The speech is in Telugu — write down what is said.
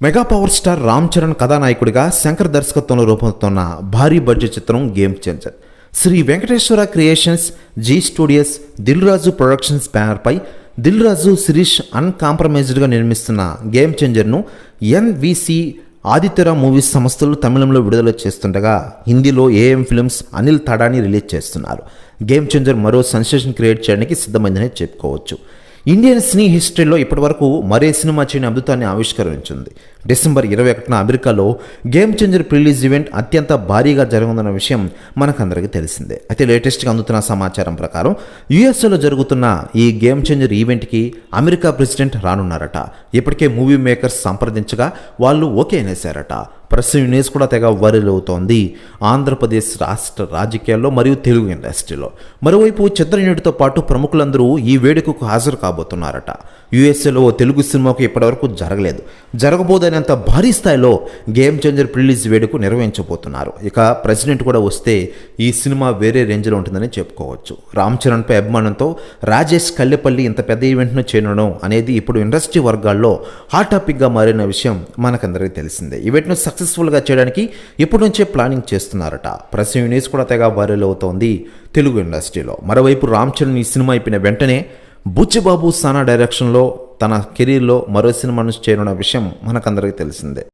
Mega power star Ram Charan కథానాయకుడిగా శంకర్ దర్శకత్వంలో రూపొందుతున్న భారీ బడ్జెట్ చిత్రం game changer Sri Venkateswara creations Zee studios Dil Raju productions బ్యానర్పై దిల్ రాజు శిరీష్ అన్కాంప్రమైజ్డ్గా నిర్మిస్తున్న గేమ్ చేంజర్ను ఎన్విసి ఆదిత్యరా మూవీస్ సంస్థలు తమిళంలో విడుదల చేస్తుండగా హిందీలో AM films Anil Thadani release చేస్తున్నారు. గేమ్ చేంజర్ మరో సెన్సేషన్ క్రియేట్ చేయడానికి సిద్ధమైందని చెప్పుకోవచ్చు. ఇండియన్ సినీ హిస్టరీలో ఇప్పటివరకు మరే సినిమా చేయని అద్భుతాన్ని ఆవిష్కరించింది. డిసెంబర్ ఇరవై ఒకటిన అమెరికాలో గేమ్ చేంజర్ ప్రిలీజ్ ఈవెంట్ అత్యంత భారీగా జరగనున్న విషయం మనకందరికీ తెలిసిందే. అయితే లేటెస్ట్గా అందుతున్న సమాచారం ప్రకారం యుఎస్ఏలో జరుగుతున్న ఈ గేమ్ చేంజర్ ఈవెంట్కి అమెరికా ప్రెసిడెంట్ రానున్నారట. ఇప్పటికే మూవీ మేకర్స్ సంప్రదించగా వాళ్ళు ఓకే అనేశారట. ప్రస్తుతం న్యూస్ కూడా తెగ వైరల్ అవుతోంది. ఆంధ్రప్రదేశ్ రాష్ట్ర రాజకీయాల్లో మరియు తెలుగు ఇండస్ట్రీలో. మరోవైపు చిత్ర పాటు ప్రముఖులందరూ ఈ వేడుకకు హాజరు కాబోతున్నారట. యుఎస్ఏలో ఓ తెలుగు సినిమాకు ఇప్పటివరకు జరగలేదు. జరగబోదనేంత భారీ స్థాయిలో గేమ్ చేంజర్ రిలీజ్ వేడుకు నిర్వహించబోతున్నారు. ఇక ప్రెసిడెంట్ కూడా వస్తే ఈ సినిమా వేరే రేంజ్లో ఉంటుందని చెప్పుకోవచ్చు. రామ్ చరణ్పై అభిమానంతో రాజేష్ కల్లెపల్లి ఇంత పెద్ద ఈవెంట్ను చేయడం అనేది ఇప్పుడు ఇండస్ట్రీ వర్గాల్లో హాట్ టాపిక్గా మారిన విషయం మనకందరికీ తెలిసిందే. ఈవెంట్ను సక్సెస్ఫుల్గా చేయడానికి ఇప్పటి నుంచే ప్లానింగ్ చేస్తున్నారట. ప్రెస్ యూనిస్ కూడా తెగ వైరల్ అవుతోంది తెలుగు ఇండస్ట్రీలో. మరోవైపు రామ్ చరణ్ ఈ సినిమా అయిపోయిన వెంటనే బుచ్చిబాబు సానా డైరెక్షన్లో తన కెరీర్లో మరో సినిమాను చేరున్న విషయం మనకందరికీ తెలిసిందే.